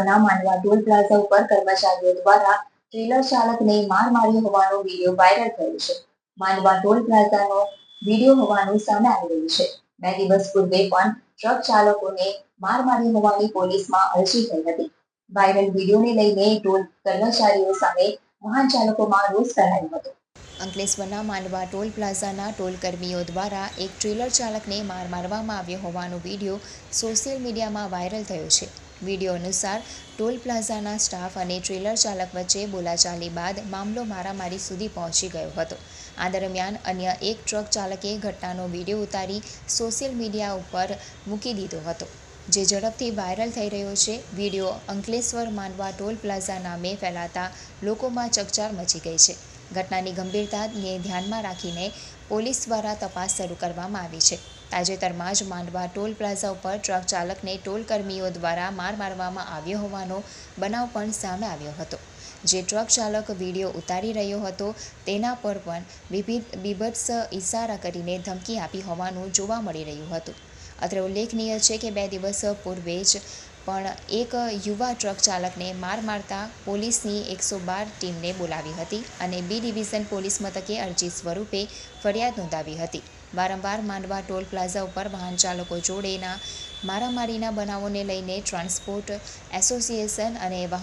ના માનવા toll plaza ઉપર કર્મચારીઓ દ્વારા ટ્રેલર ચાલકને માર માર્યો હોવાનો વીડિયો વાયરલ થયો છે. માંડવા ટોલ પ્લાઝાનો વીડિયો હોવાનું સામે આવી રહ્યું છે. બે દિવસ પૂર્વે પણ ટ્રક ચાલકોને માર માર્યો હોવાની પોલીસમાં અરજી થઈ હતી. વાયરલ વિડીયોને લઈને ટોલ કર્મચારીઓ સામે વાહન ચાલકોમાં રોષ ફેલાયો હતો. અંકલેશ્વરના માંડવા ટોલ પ્લાઝાના ટોલ કર્મીઓ દ્વારા એક ટ્રેલર ચાલકને માર મારવામાં આવ્યો હોવાનો વીડિયો સોશિયલ મીડિયામાં વાયરલ થયો છે. વીડિયો અનુસાર, ટોલ પ્લાઝાના સ્ટાફ અને ટ્રેલર ચાલક વચ્ચે બોલાચાલી બાદ મામલો મારામારી સુધી પહોંચી ગયો હતો. આ દરમિયાન અન્ય એક ટ્રક ચાલકે ઘટનાનો વીડિયો ઉતારી સોશિયલ મીડિયા ઉપર મૂકી દીધો હતો. જે ઝડપથી વાયરલ થઈ રહ્યો છે, video Ankleshwar Mandwa toll plaza નામે ફેલાતા લોકોમાં ચકચાર મચી ગઈ છે. ઘટનાની ગંભીરતાને ધ્યાનમાં રાખીને પોલીસ દ્વારા તપાસ શરૂ કરવામાં આવી છે. તાજેતરમાં જ માંડવા ટોલ પ્લાઝા ઉપર ટ્રક ચાલકને ટોલ કર્મીઓ દ્વારા માર મારવામાં આવ્યો હોવાનો બનાવ પણ સામે આવ્યો હતો. જે ટ્રક ચાલક વીડિયો ઉતારી રહ્યો હતો, તેના પર પણ વિવિધ બીભત્સ ઇશારા કરીને ધમકી આપી હોવાનું જોવા મળી રહ્યું હતું. અત્રે ઉલ્લેખનીય છે કે બે દિવસ પૂર્વે જ પણ એક યુવા ટ્રક ચાલકને માર મારતા પોલીસની એકસો બાર ટીમને બોલાવી હતી અને બી ડિવિઝન પોલીસ મથકે અરજી સ્વરૂપે ફરિયાદ નોંધાવી હતી. વારંવાર માંડવા ટોલ પ્લાઝા ઉપર વાહન ચાલકો જોડેના મારામારીના બનાવોને લઈને ટ્રાન્સપોર્ટ એસોસિએશન અને